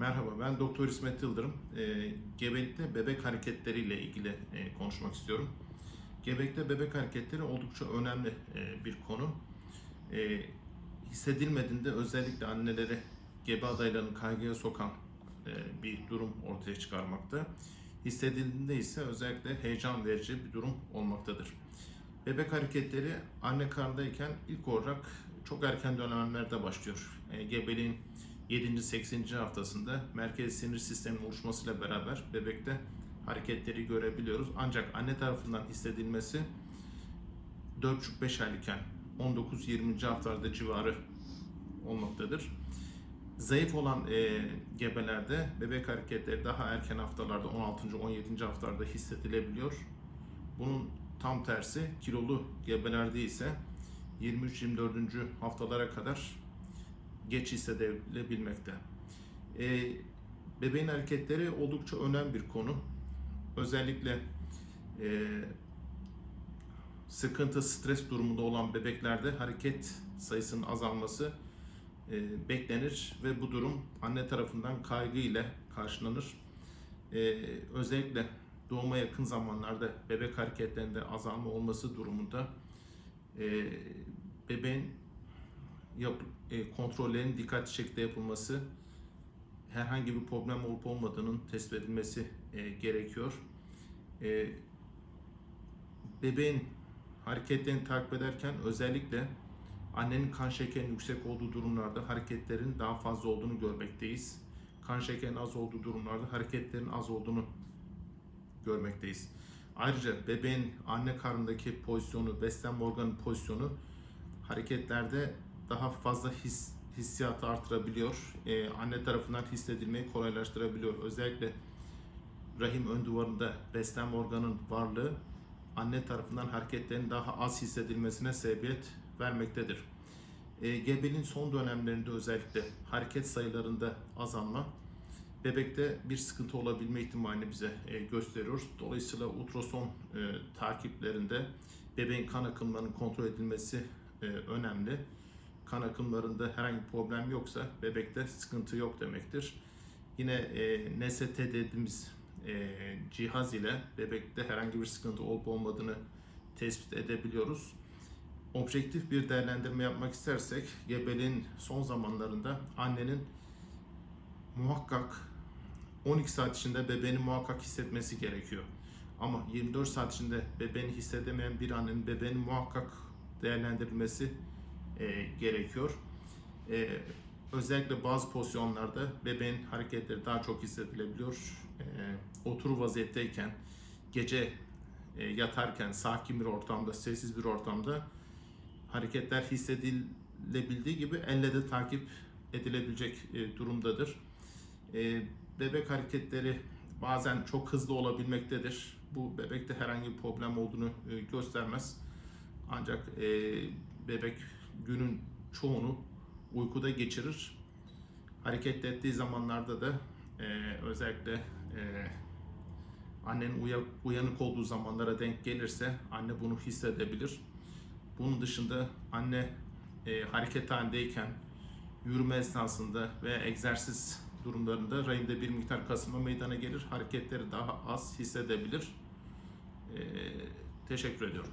Merhaba, ben Doktor İsmet Yıldırım. E, gebelikte bebek hareketleriyle ilgili e, konuşmak istiyorum. Gebelikte bebek hareketleri oldukça önemli e, bir konu. E, hissedilmediğinde özellikle anneleri gebe adaylarını kaygıya sokan e, bir durum ortaya çıkarmakta. Hissedildiğinde ise özellikle heyecan verici bir durum olmaktadır. Bebek hareketleri anne karnındayken ilk olarak çok erken dönemlerde başlıyor. E, gebeliğin 7. 80. haftasında merkez sinir sisteminin oluşmasıyla beraber bebekte hareketleri görebiliyoruz. Ancak anne tarafından hissedilmesi 4,5-5 aylıkken 19-20. haftalarda civarı olmaktadır. Zayıf olan e, gebelerde bebek hareketleri daha erken haftalarda 16. 17. haftalarda hissedilebiliyor. Bunun tam tersi kilolu gebelerde ise 23-24. haftalara kadar geç hissedilebilmekte. E, bebeğin hareketleri oldukça önemli bir konu. Özellikle e, sıkıntı, stres durumunda olan bebeklerde hareket sayısının azalması e, beklenir ve bu durum anne tarafından kaygı ile karşılanır. E, özellikle doğuma yakın zamanlarda bebek hareketlerinde azalma olması durumunda e, bebeğin yap, e, kontrollerin dikkatli şekilde yapılması, herhangi bir problem olup olmadığının tespit edilmesi e, gerekiyor. E, bebeğin hareketlerini takip ederken özellikle annenin kan şekerinin yüksek olduğu durumlarda hareketlerin daha fazla olduğunu görmekteyiz. Kan şekerinin az olduğu durumlarda hareketlerin az olduğunu görmekteyiz. Ayrıca bebeğin anne karnındaki pozisyonu, beslenme organı pozisyonu hareketlerde daha fazla his, hissiyatı artırabiliyor. Ee, anne tarafından hissedilmeyi kolaylaştırabiliyor. Özellikle rahim ön duvarında beslenme organının varlığı anne tarafından hareketlerin daha az hissedilmesine sebebiyet vermektedir. E, gebeliğin son dönemlerinde özellikle hareket sayılarında azalma bebekte bir sıkıntı olabilme ihtimalini bize e, gösteriyor. Dolayısıyla ultrason e, takiplerinde bebeğin kan akımlarının kontrol edilmesi e, önemli. Kan akımlarında herhangi bir problem yoksa bebekte sıkıntı yok demektir. Yine e, NST dediğimiz e, cihaz ile bebekte herhangi bir sıkıntı olup olmadığını tespit edebiliyoruz. Objektif bir değerlendirme yapmak istersek gebeliğin son zamanlarında annenin muhakkak 12 saat içinde bebeğini muhakkak hissetmesi gerekiyor. Ama 24 saat içinde bebeğini hissedemeyen bir annenin bebeğini muhakkak değerlendirilmesi e, gerekiyor. E, özellikle bazı pozisyonlarda bebeğin hareketleri daha çok hissedilebiliyor. E, otur vaziyetteyken, gece e, yatarken, sakin bir ortamda, sessiz bir ortamda hareketler hissedilebildiği gibi elle de takip edilebilecek e, durumdadır. E, bebek hareketleri bazen çok hızlı olabilmektedir. Bu bebekte herhangi bir problem olduğunu e, göstermez. Ancak e, bebek günün çoğunu uykuda geçirir. Hareket ettiği zamanlarda da e, özellikle e, annenin uya, uyanık olduğu zamanlara denk gelirse anne bunu hissedebilir. Bunun dışında anne e, hareket halindeyken yürüme esnasında ve egzersiz durumlarında rahimde bir miktar kasılma meydana gelir. Hareketleri daha az hissedebilir. E, teşekkür ediyorum.